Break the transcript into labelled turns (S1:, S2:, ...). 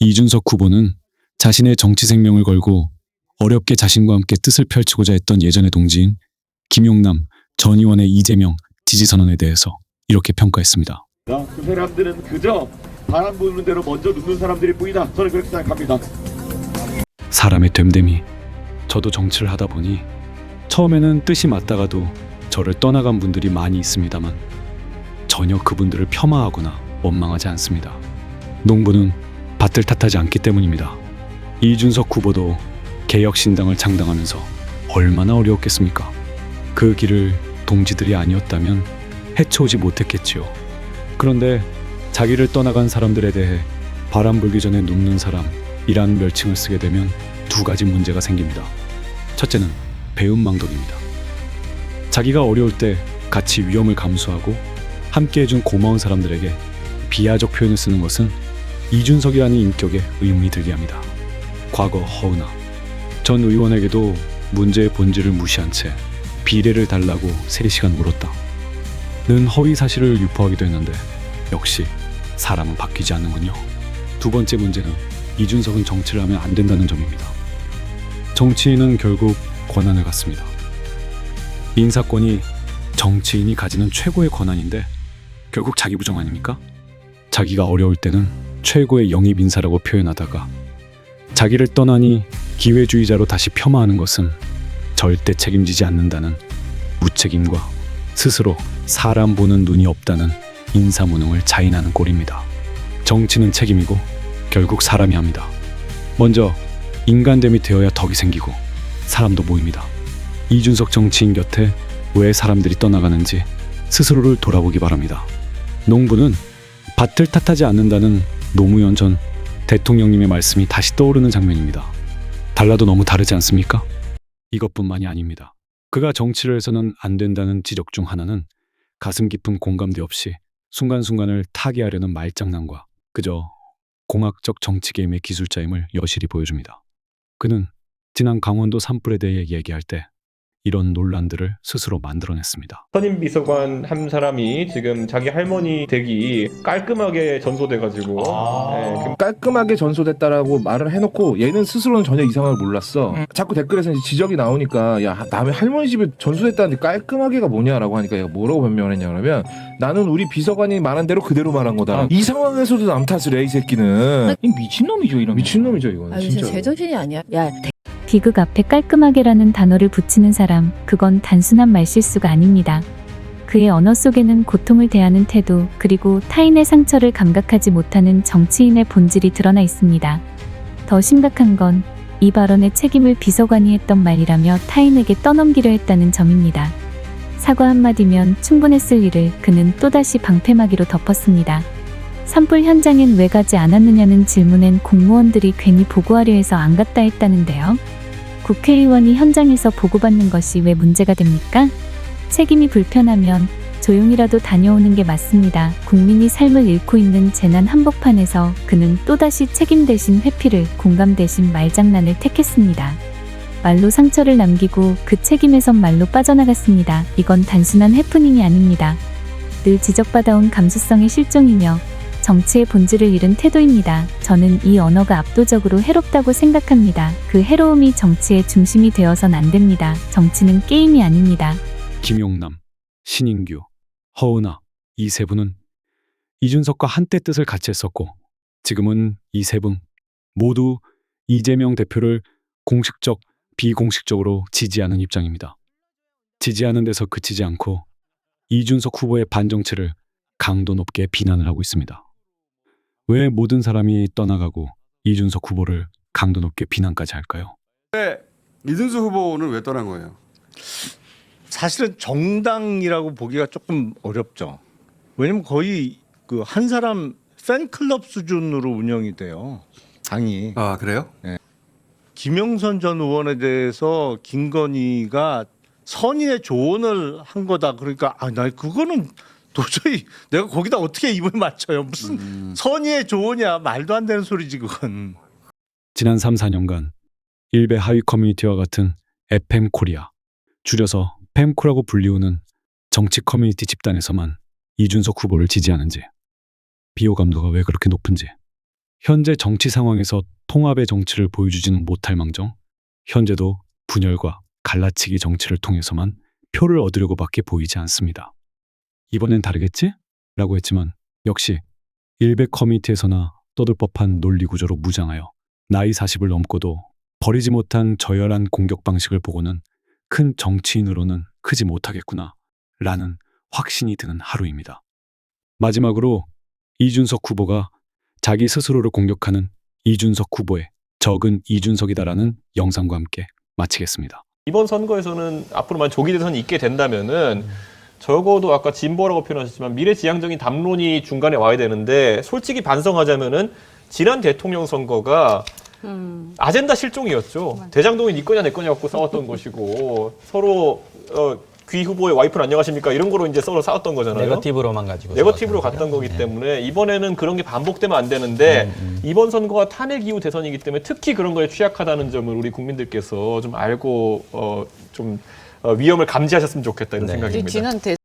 S1: 이준석 후보는 자신의 정치 생명을 걸고 어렵게 자신과 함께 뜻을 펼치고자 했던 예전의 동지인 김용남 전 의원의 이재명 지지 선언에 대해서 이렇게 평가했습니다.
S2: 그 사람들은 그저 바람 부는 대로 먼저 눕는 사람들일 뿐이다. 저는 그렇게 생각합니다.
S1: 사람의 됨됨이 저도 정치를 하다 보니 처음에는 뜻이 맞다가도 저를 떠나간 분들이 많이 있습니다만 전혀 그분들을 폄하하거나 원망하지 않습니다. 농부는 밭을 탓하지 않기 때문입니다. 이준석 후보도 개혁신당을 창당하면서 얼마나 어려웠겠습니까? 그 길을 동지들이 아니었다면 헤쳐오지 못했겠지요. 그런데 자기를 떠나간 사람들에 대해 바람 불기 전에 눕는 사람이란 멸칭을 쓰게 되면 두 가지 문제가 생깁니다. 첫째는 배은망덕입니다. 자기가 어려울 때 같이 위험을 감수하고 함께 해준 고마운 사람들에게 비하적 표현을 쓰는 것은 이준석이라는 인격에 의문이 들게 합니다. 과거 허은아 전 의원에게도 문제의 본질을 무시한 채 비례를 달라고 3시간 물었다. 는 허위 사실을 유포하기도 했는데 역시 사람은 바뀌지 않는군요. 두 번째 문제는 이준석은 정치를 하면 안 된다는 점입니다. 정치인은 결국 권한을 갖습니다. 인사권이 정치인이 가지는 최고의 권한인데 결국 자기 부정 아닙니까? 자기가 어려울 때는 최고의 영입 인사라고 표현하다가 자기를 떠나니 기회주의자로 다시 폄하하는 것은 절대 책임지지 않는다는 무책임과 스스로 사람 보는 눈이 없다는 인사무능을 자인하는 꼴입니다. 정치는 책임이고 결국 사람이 합니다. 먼저 인간됨이 되어야 덕이 생기고 사람도 모입니다. 이준석 정치인 곁에 왜 사람들이 떠나가는지 스스로를 돌아보기 바랍니다. 농부는 밭을 탓하지 않는다는 노무현 전 대통령님의 말씀이 다시 떠오르는 장면입니다. 달라도 너무 다르지 않습니까? 이것뿐만이 아닙니다. 그가 정치를 해서는 안 된다는 지적 중 하나는 가슴 깊은 공감대 없이 순간순간을 타개하려는 말장난과 그저 공학적 정치 게임의 기술자임을 여실히 보여줍니다. 그는 지난 강원도 산불에 대해 얘기할 때 이런 논란들을 스스로 만들어냈습니다.
S3: 선임 비서관 한 사람이 지금 자기 할머니 댁이 깔끔하게 전소돼가지고 예, 그
S4: 깔끔하게 전소됐다라고 말을 해놓고 얘는 스스로는 전혀 이상을 몰랐어. 자꾸 댓글에서 이제 지적이 나오니까 야 남의 할머니 집에 전소됐다는데 깔끔하게가 뭐냐라고 하니까 얘가 뭐라고 변명을 했냐 그러면 나는 우리 비서관이 말한 대로 그대로 말한 거다. 이 상황에서도 남 탓을 해 이 새끼는
S5: 이 미친놈이죠 이러면
S4: 미친놈이죠 이거는
S6: 아,
S4: 진짜.
S6: 진짜 제정신이 아니야. 야,
S7: 비극 앞에 깔끔하게라는 단어를 붙이는 사람, 그건 단순한 말실수가 아닙니다. 그의 언어 속에는 고통을 대하는 태도, 그리고 타인의 상처를 감각하지 못하는 정치인의 본질이 드러나 있습니다. 더 심각한 건 이 발언의 책임을 비서관이 했던 말이라며 타인에게 떠넘기려 했다는 점입니다. 사과 한마디면 충분했을 일을 그는 또다시 방패막이로 덮었습니다. 산불 현장엔 왜 가지 않았느냐는 질문엔 공무원들이 괜히 보고하려 해서 안 갔다 했다는데요. 국회의원이 현장에서 보고받는 것이 왜 문제가 됩니까? 책임이 불편하면 조용히라도 다녀오는 게 맞습니다. 국민이 삶을 잃고 있는 재난 한복판에서 그는 또다시 책임 대신 회피를 공감 대신 말장난을 택했습니다. 말로 상처를 남기고 그 책임에선 말로 빠져나갔습니다. 이건 단순한 해프닝이 아닙니다. 늘 지적받아온 감수성의 실종이며 정치의 본질을 잃은 태도입니다. 저는 이 언어가 압도적으로 해롭다고 생각합니다. 그 해로움이 정치의 중심이 되어선 안 됩니다. 정치는 게임이 아닙니다.
S1: 김용남, 신인규, 허은아 이 세 분은 이준석과 한때 뜻을 같이 했었고 지금은 이 세 분 모두 이재명 대표를 공식적, 비공식적으로 지지하는 입장입니다. 지지하는 데서 그치지 않고 이준석 후보의 반정치를 강도 높게 비난을 하고 있습니다. 왜 모든 사람이 떠나가고 이준석 후보를 강도 높게 비난까지 할까요?
S8: 이준수 후보는 왜 떠난 거예요?
S9: 사실은 정당이라고 보기가 조금 어렵죠. 왜냐면 거의 그 한 사람 팬클럽 수준으로 운영이 돼요. 당이.
S8: 아 그래요?
S9: 김영선 전 의원에 대해서 김건희가 선의의 조언을 한 거다. 그러니까 아, 나 그거는 도저히 내가 거기다 어떻게 입을 맞춰요. 무슨
S8: 음.
S9: 선의의 조언이야. 말도 안 되는 소리지 그건.
S1: 지난 3, 4년간 일베 하위 커뮤니티와 같은 FM 코리아, 줄여서 팸코라고 불리우는 정치 커뮤니티 집단에서만 이준석 후보를 지지하는지, 비호감도가 왜 그렇게 높은지, 현재 정치 상황에서 통합의 정치를 보여주지는 못할 망정 현재도 분열과 갈라치기 정치를 통해서만 표를 얻으려고 밖에 보이지 않습니다. 이번엔 다르겠지? 라고 했지만 역시 일백 커뮤니티에서나 떠들 법한 논리 구조로 무장하여 나이 40을 넘고도 버리지 못한 저열한 공격 방식을 보고는 큰 정치인으로는 크지 못하겠구나 라는 확신이 드는 하루입니다. 마지막으로 이준석 후보가 자기 스스로를 공격하는 이준석 후보의 적은 이준석이다라는 영상과 함께 마치겠습니다.
S3: 이번 선거에서는 앞으로만 조기 대선이 있게 된다면은 적어도 아까 진보라고 표현하셨지만 미래지향적인 담론이 중간에 와야 되는데 솔직히 반성하자면은 지난 대통령 선거가 아젠다 실종이었죠. 대장동이 네 거냐 내 거냐 갖고 싸웠던 것이고 서로 어, 귀 후보의 와이프는 안녕하십니까 이런 거로 이제 서로 싸웠던 거잖아요.
S5: 네거티브로만 가지고
S3: 네거티브로 갔던. 거기
S5: 네.
S3: 때문에 이번에는 그런 게 반복되면 안 되는데 이번 선거가 탄핵 이후 대선이기 때문에 특히 그런 거에 취약하다는 점을 우리 국민들께서 좀 알고 어, 좀 어, 위험을 감지하셨으면 좋겠다 이런
S5: 네.
S3: 생각입니다.
S6: 지난 대